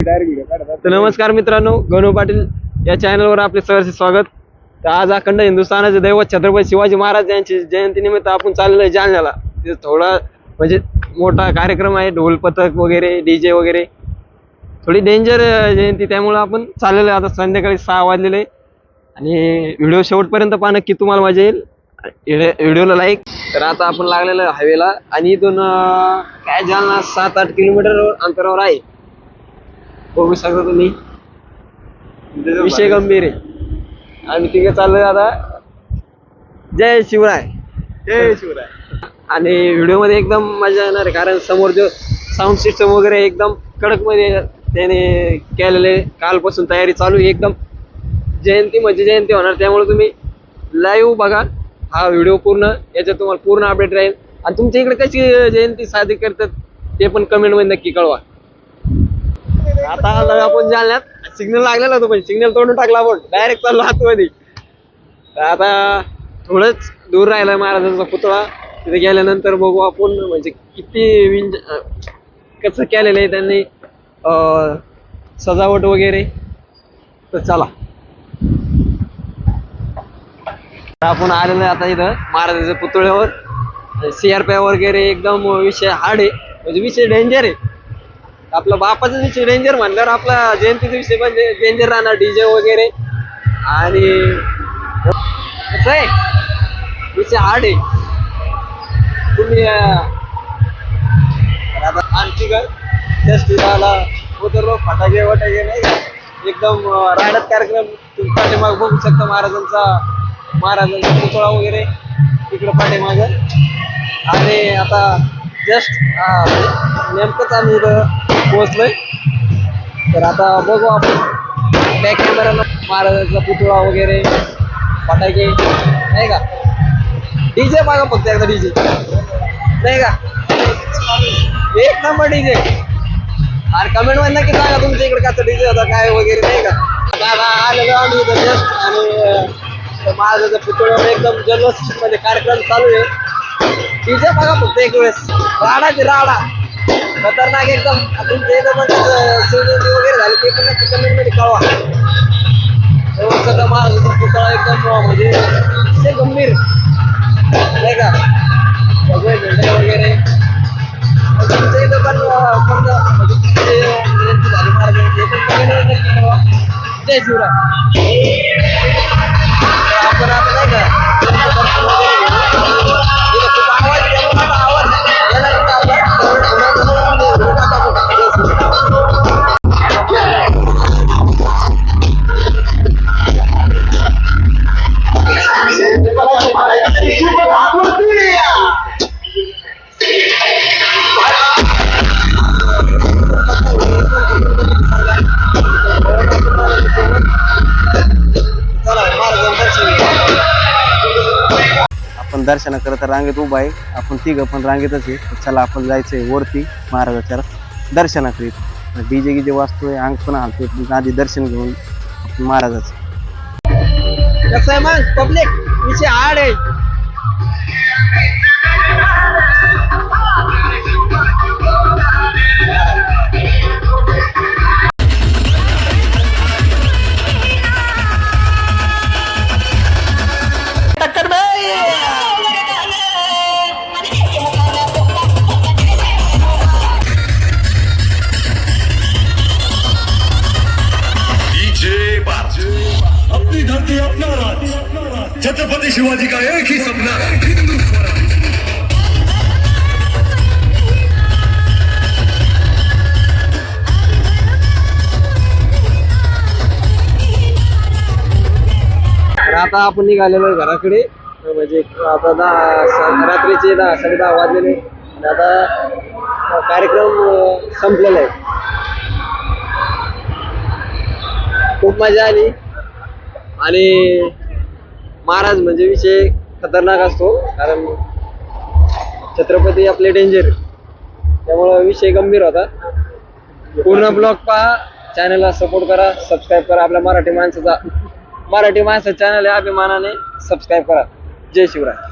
तर नमस्कार मित्रांनो गणू पाटील या चॅनलवर आपले सहर्ष स्वागत. तर आज अखंड हिंदुस्थानाचे दैवत छत्रपती शिवाजी महाराज यांची जयंतीनिमित्त आपण चाललेलो आहे जालन्याला थोडा म्हणजे मोठा कार्यक्रम आहे ढोल पथक वगैरे डीजे वगैरे. थोडी डेंजर जयंती त्यामुळे आपण चाललेलो आहे. आता संध्याकाळी सहा वाजलेले आहे. आणि व्हिडिओ शेवटपर्यंत पहा नक्की तुम्हाला मजा येईल. व्हिडिओला लाईक तर आता आपण लागलेलो हायवेला. आणि इथून काय जालना सात आठ किलोमीटर अंतरावर आहे. बघू शकता तुम्ही. विषय गंभीर आहे. आम्ही तिघे चाललोय आता. जय शिवराय. जय शिवराय. आणि व्हिडिओमध्ये एकदम मजा येणार आहे कारण समोर जो साऊंड सिस्टम वगैरे एकदम कडकमध्ये त्याने केलेले कालपासून तयारी चालू आहे एकदम जयंती म्हणजे जयंती होणार. त्यामुळे तुम्ही लाईव्ह बघा. हा व्हिडिओ पूर्ण याच्यात तुम्हाला पूर्ण अपडेट राहील. आणि तुमच्या इकडे कशी जयंती साजरी करतात ते पण कमेंटमध्ये नक्की कळवा. आता आलोय आपण जालन्यात सिग्नल लागलेला होतो पण सिग्नल तोडून टाकला आपण. डायरेक्ट चाललो आतमध्ये. आता थोडंच दूर राहिलाय महाराजांचा पुतळा. तिथे गेल्यानंतर बघू आपण म्हणजे किती विंज कसं केलेलं आहे त्यांनी सजावट वगैरे. तर चला. तर आपण आलेलो आहे आता इथं महाराजांच्या पुतळ्यावर. सीआरपी वगैरे एकदम विषय हार्ड आहे. म्हणजे विषय डेंजर आहे. आपला बापाचं विषय डेंजर म्हणल्यावर आपला जयंतीचा विषय पण डेंजर राहणार डीजे वगैरे. आणि कसं आहे. विषय हार्ड आहे. तुम्ही आणखी काय जस्ट उतरलो फटाके वटाके नाही एकदम राहण्यात कार्यक्रम तुम्ही पाठीमाग बघू शकता महाराजांचा महाराजांचा पुतळा वगैरे. तिकडं पाठीमाग. आणि आता जस्ट नेमकंच आम्ही पोहोचलोय. तर आता बघू आपण. बॅक कॅमेराला महाराजांचा पुतळा वगैरे फटाके नाही का? डीजे बघा फक्त एकदा डीजे नाही का? एक नंबर डीजे आणि कमेंटमध्ये नक्की सांगा तुमच्या इकडे कसं डीजे होता काय वगैरे नाही का? आता आलेलो आम्ही इथं जस्ट आणि अं, पुतळा एकदम जल्लोषमध्ये कार्यक्रम चालू आहे. डीजे बघा फक्त एक वेळेस. राडाची राडा? खतरनाक एकदम. अजून जे शिवजयंती वगैरे झाली ते पण नक्की कमेंटमध्ये कळवा एवढं सगळं पुतळा एकदम म्हणजे अतिशय गंभीर. नाही का? सगळे भेटे वगैरे. अजून तुमच्या इथं पण म्हणजे जयंती झाली महाराजांची ते पण मध्ये नक्की कळवा जय शिवराय. आपण दर्शन करत रांगेत उभा आहे. आपण तिघं पण रांगेतच आहे. चला आपण जायचंय वरती महाराजाच्या दर्शनाकरीत डीजे गिजे वाजतोय अंग पण हलतोय. आधी दर्शन घेऊन आपण महाराजाचं. कसं आहे मग पब्लिक विषय आड आहे. छत्रपती शिवाजी का एक ही सपना? हिंदू तर आता आपण निघालेलो आहे घराकडे. म्हणजे आता दहा रात्रीचे दहा साडे दहा वाजलेले. आता कार्यक्रम संपलेला आहे. खूप मजा आली. आणि महाराज म्हणजे विषय खतरनाक असतो कारण छत्रपती आपले डेंजर त्यामुळं विषय गंभीर होता. पूर्ण ब्लॉग पहा चॅनलला सपोर्ट करा सबस्क्राईब करा. आपल्या मराठी माणसाचा मराठी माणसाचा चॅनल आहे अभिमानाने सबस्क्राईब करा. जय शिवराय.